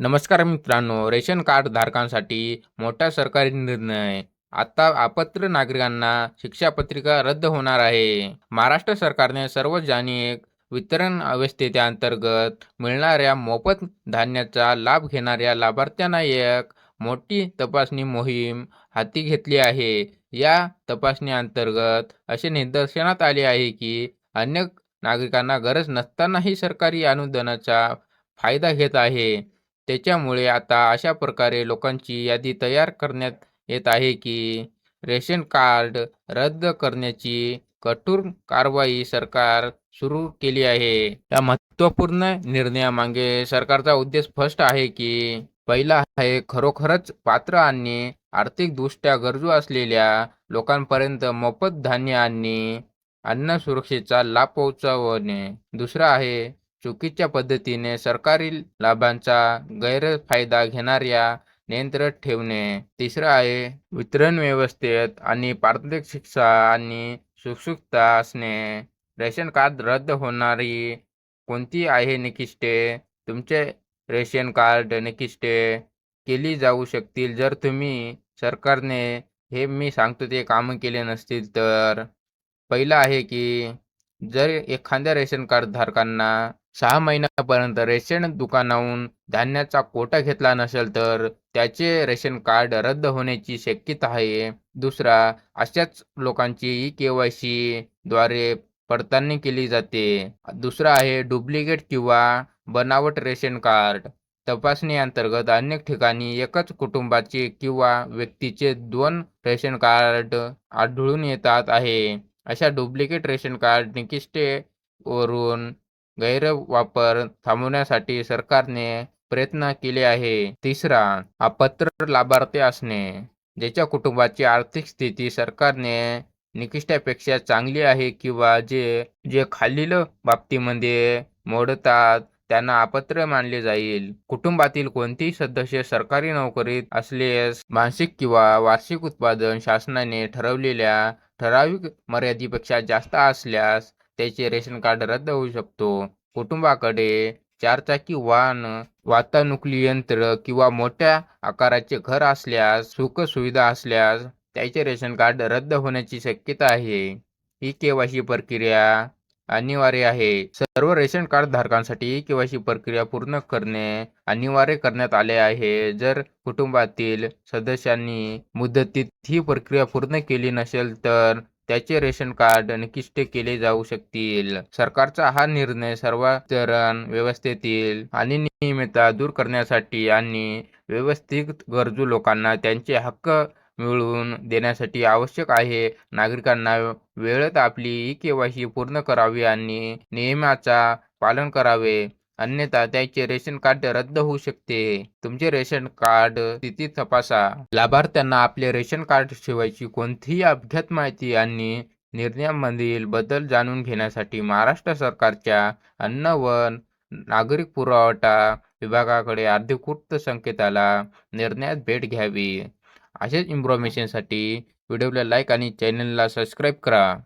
नमस्कार मित्रांनो ration card धारकांसाठी मोठा सरकारी निर्णय. आता अपात्र नागरिकांना शिक्षापत्रिका रद्द होणार आहे. महाराष्ट्र सरकारने सार्वजनिक वितरण व्यवस्थेअंतर्गत मिळणाऱ्या मोफत धान्याचा लाभ घेणाऱ्या लाभार्थ्यांना एक मोठी तपासणी मोहीम हाती घेतली आहे. या तपासणीअंतर्गत असे निदर्शनात आले आहे की अनेक नागरिकांना गरज नसतानाही सरकारी अनुदानाचा फायदा घेत आहे. त्याच्यामुळे आता अशा प्रकारे लोकांची यादी तयार करण्यात येत आहे की रेशन कार्ड रद्द करण्याची कठोर कारवाई सरकार सुरू केली आहे. या महत्त्वपूर्ण निर्णयामागे सरकारचा उद्देश स्पष्ट आहे की पहिला आहे खरोखरच पात्र आणि आर्थिकदृष्ट्या गरजू असलेल्या लोकांपर्यंत मोफत धान्य आणि अन्न सुरक्षेचा लाभ पोहोचवणे. दुसरा आहे चुकीच्या पद्धतीने सरकारी लाभांचा गैरफायदा घेणाऱ्या नियंत्रण ठेवणे. तिसरं आहे वितरण व्यवस्थेत आणि पारदर्शकता आणि सुसूकता असणे. रेशन कार्ड रद्द होणारी कोणती आहे निकिष्टे तुमचे रेशन कार्ड निकिष्टे केली जाऊ शकतील. जर तुम्ही सरकारने हे मी सांगतो ते कामं केले नसतील तर. पहिलं आहे की जर एखाद्या रेशन कार्ड धारकांना सहा महिन्यापर्यंत रेशन दुकानाहून धान्याचा कोटा घेतला नसेल तर त्याचे रेशन कार्ड रद्द होण्याची शक्यता आहे. दुसरा अशाच लोकांची ई के वाय सी द्वारे पडताळणी केली जाते. दुसरा आहे डुप्लिकेट किंवा बनावट रेशन कार्ड. तपासणी अंतर्गत अनेक ठिकाणी एकच कुटुंबाचे किंवा व्यक्तीचे दोन रेशन कार्ड आढळून येतात आहे. अशा डुप्लिकेट रेशन कार्ड निकिष्टे वरून गैरवापर थांबवण्यासाठी सरकारने प्रयत्न केले आहे. तिसरा अपात्र लाभार्थी असणे. ज्याच्या कुटुंबाची आर्थिक स्थिती सरकारने निकिष्टापेक्षा चांगली आहे किंवा जे जे खालील बाबतीमध्ये मोडतात त्यांना अपात्र मानले जाईल. कुटुंबातील कोणतेही सदस्य सरकारी नोकरीत असल्यास मासिक किंवा वार्षिक उत्पादन शासनाने ठरवलेल्या ठराविक मर्यादेपेक्षा जास्त असल्यास त्याचे रेशन कार्ड रद्द होऊ शकतो. कुटुंबाकडे चारचाकी वाहन वातानुकूली यंत्र किंवा मोठ्या आकाराचे घर असल्यास सुख सुविधा असल्यास त्याचे रेशन कार्ड रद्द होण्याची शक्यता आहे. ई केवायसी प्रक्रिया अनिवार्य आहे. सर्व रेशन कार्ड धारकांसाठी ई केवायसी प्रक्रिया पूर्ण करणे अनिवार्य करण्यात आले आहे. जर कुटुंबातील सदस्यांनी मुदतीत ही प्रक्रिया पूर्ण केली नसेल तर त्याचे रेशन कार्ड निकिष्ट केले जाऊ शकतील. सरकारचा हा निर्णय सर्व व्यवस्थेतील व्यवस्थेतील नियमितता दूर करण्यासाठी आणि व्यवस्थित गरजू लोकांना त्यांचे हक्क मिळवून देण्यासाठी आवश्यक आहे. नागरिकांना वेळेत आपली ई केवायसी पूर्ण करावी आणि नियमाचा पालन करावे. अन्यथा त्याचे रेशन कार्ड रद्द होऊ शकते. तुमचे रेशन कार्ड स्थिती तपासा. लाभार्थ्यांना आपले रेशन कार्ड शिवायची कोणतीही अपघात माहिती आणि निर्णयामधील बदल जाणून घेण्यासाठी महाराष्ट्र सरकारच्या अन्न व नागरिक पुरवठा विभागाकडे अधिकृत संकेताला निर्णयात भेट घ्यावी. असेच इन्फॉर्मेशनसाठी व्हिडिओला लाईक आणि चॅनलला सबस्क्राईब करा.